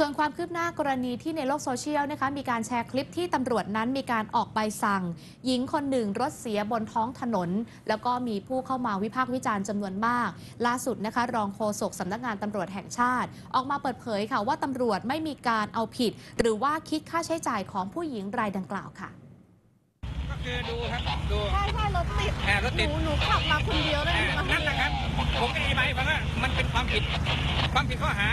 ส่วนความคืบหน้ากรณีที่ในโลกโซเชียลนะคะมีการแชร์คลิปที่ตำรวจนั้นมีการออกใบสั่ง หญิงคนหนึ่งรถเสียบนท้องถนน แล้วก็มีผู้เข้ามาวิพากษ์วิจารณ์จำนวนมาก ล่าสุดนะคะ รองโฆษกสำนักงานตำรวจแห่งชาติ ออกมาเปิดเผยค่ะว่าตำรวจไม่มีการเอาผิด หรือว่าคิดค่าใช้จ่ายของผู้หญิงรายดังกล่าวค่ะ ก็คือดูครับดูใช่ใช่รถติดอ่ารถหตินูดหนูขับมาคนเดียว ผิด ความผิดข้อหา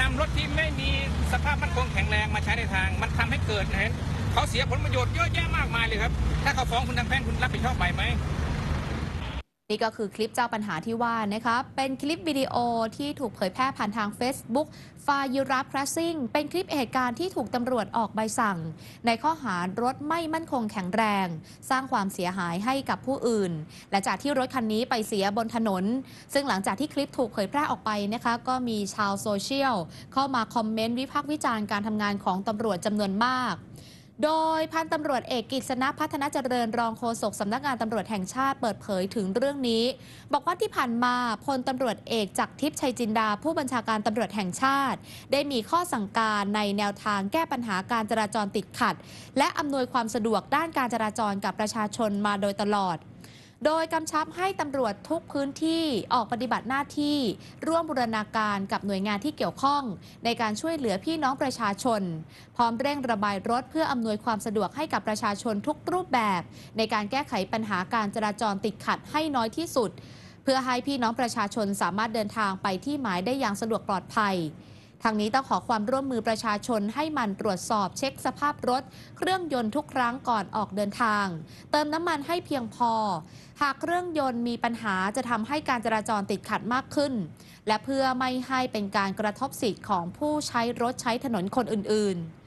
นำรถที่ไม่มีสภาพมั่นคงแข็งแรงมาใช้ในทาง มันทำให้เกิดนะฮะเขาเสียผลประโยชน์เยอะแยะมากมายเลยครับ ถ้าเขาฟ้องคุณทางแพ่งคุณรับผิดชอบไปไหม นี่ก็คือคลิปเจ้าปัญหาที่ว่านะคะเป็นคลิปวิดีโอที่ถูกเผยแพร่ผ่านทาง Facebook ฟายูรับคราซิ่งเป็นคลิปเหตุการณ์ที่ถูกตำรวจออกใบสั่ง ในข้อหารถไม่มั่นคงแข็งแรง สร้างความเสียหายให้กับผู้อื่นและจากที่รถคันนี้ไปเสียบนถนน ซึ่งหลังจากที่คลิปถูกเผยแพร่ออกไปนะคะ ก็มีชาวโซเชียลเข้ามาคอมเมนต์วิพากษ์วิจารณ์การทำงานของตำรวจจำนวนมาก โดยพันตำรวจเอกกิษณะพัฒนาเจริญรองโฆษกสำนักงานตำรวจแห่งชาติเปิดเผยถึงเรื่องนี้ บอกว่าที่ผ่านมาพลตำรวจเอกจากทิพย์ชัยจินดา ผู้บัญชาการตำรวจแห่งชาติ ได้มีข้อสั่งการในแนวทางแก้ปัญหาการจราจรติดขัด และอำนวยความสะดวกด้านการจราจรกับประชาชนมาโดยตลอด โดยกำชับให้ตำรวจทุกพื้นที่ออกปฏิบัติหน้าที่ ร่วมบูรณาการกับหน่วยงานที่เกี่ยวข้อง ในการช่วยเหลือพี่น้องประชาชน พร้อมเร่งระบายรถเพื่ออำนวยความสะดวกให้กับประชาชนทุกรูปแบบ ในการแก้ไขปัญหาการจราจรติดขัดให้น้อยที่สุด เพื่อให้พี่น้องประชาชนสามารถเดินทางไปที่หมายได้อย่างสะดวกปลอดภัย ทางนี้ต้องขอความร่วมมือประชาชนให้มันตรวจสอบเช็คสภาพรถ เครื่องยนต์ทุกครั้งก่อนออกเดินทาง เติมน้ำมันให้เพียงพอ หากเครื่องยนต์มีปัญหาจะทำให้การจราจรติดขัดมากขึ้น และเพื่อไม่ให้เป็นการกระทบสิทธิ์ของผู้ใช้รถใช้ถนนคนอื่น ๆ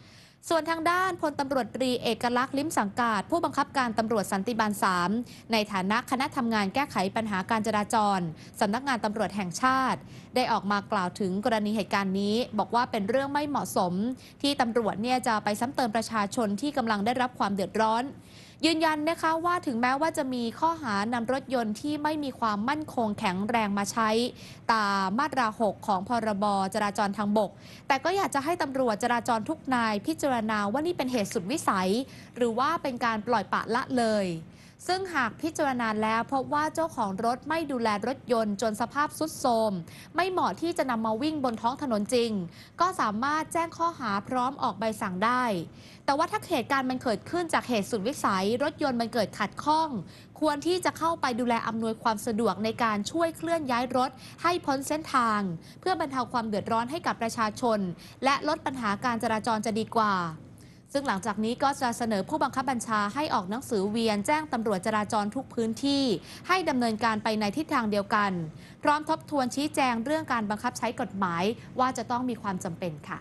ส่วนทางด้านพลตำรวจตรีเอกลักษณ์ลิ้มสังกาดผู้บังคับการตำรวจสันติบาล 3 ในฐานะคณะทำงานแก้ไขปัญหาการจราจรสำนักงานตำรวจแห่งชาติ ได้ออกมากล่าวถึงกรณีเหตุการณ์นี้ บอกว่าเป็นเรื่องไม่เหมาะสม ที่ตำรวจเนี่ยจะไปซ้ำเติมประชาชนที่กำลังได้รับความเดือดร้อน ยืนยันนะคะว่าถึงแม้ว่าจะมีข้อหานำรถยนต์ที่ไม่มีความมั่นคงแข็งแรงมาใช้ ตามมาตรา 6 ของพรบจราจรทางบก แต่ก็อยากจะให้ตำรวจจราจรทุกนายพิจารณาว่านี่เป็นเหตุสุดวิสัย หรือว่าเป็นการปล่อยปละละเลย ซึ่งหากพิจารณาแล้วพบว่าเจ้าของรถไม่ดูแลรถยนต์จนสภาพสุดโทรมไม่เหมาะที่จะนำมาวิ่งบนท้องถนนจริง ก็สามารถแจ้งข้อหาพร้อมออกใบสั่งได้ แต่ว่าถ้าเหตุการณ์มันเกิดขึ้นจากเหตุสุดวิสัย รถยนต์มันเกิดขัดข้อง ควรที่จะเข้าไปดูแลอำนวยความสะดวกในการช่วยเคลื่อนย้ายรถ ให้พ้นเส้นทาง เพื่อบรรเทาความเดือดร้อนให้กับประชาชน และลดปัญหาการจราจรจะดีกว่า ซึ่งหลังจากนี้ก็จะเสนอผู้บังคับบัญชาให้ออกหนังสือเวียนแจ้งตำรวจจราจรทุกพื้นที่ ให้ดำเนินการไปในทิศทางเดียวกัน พร้อมทบทวนชี้แจงเรื่องการบังคับใช้กฎหมายว่าจะต้องมีความจำเป็นค่ะ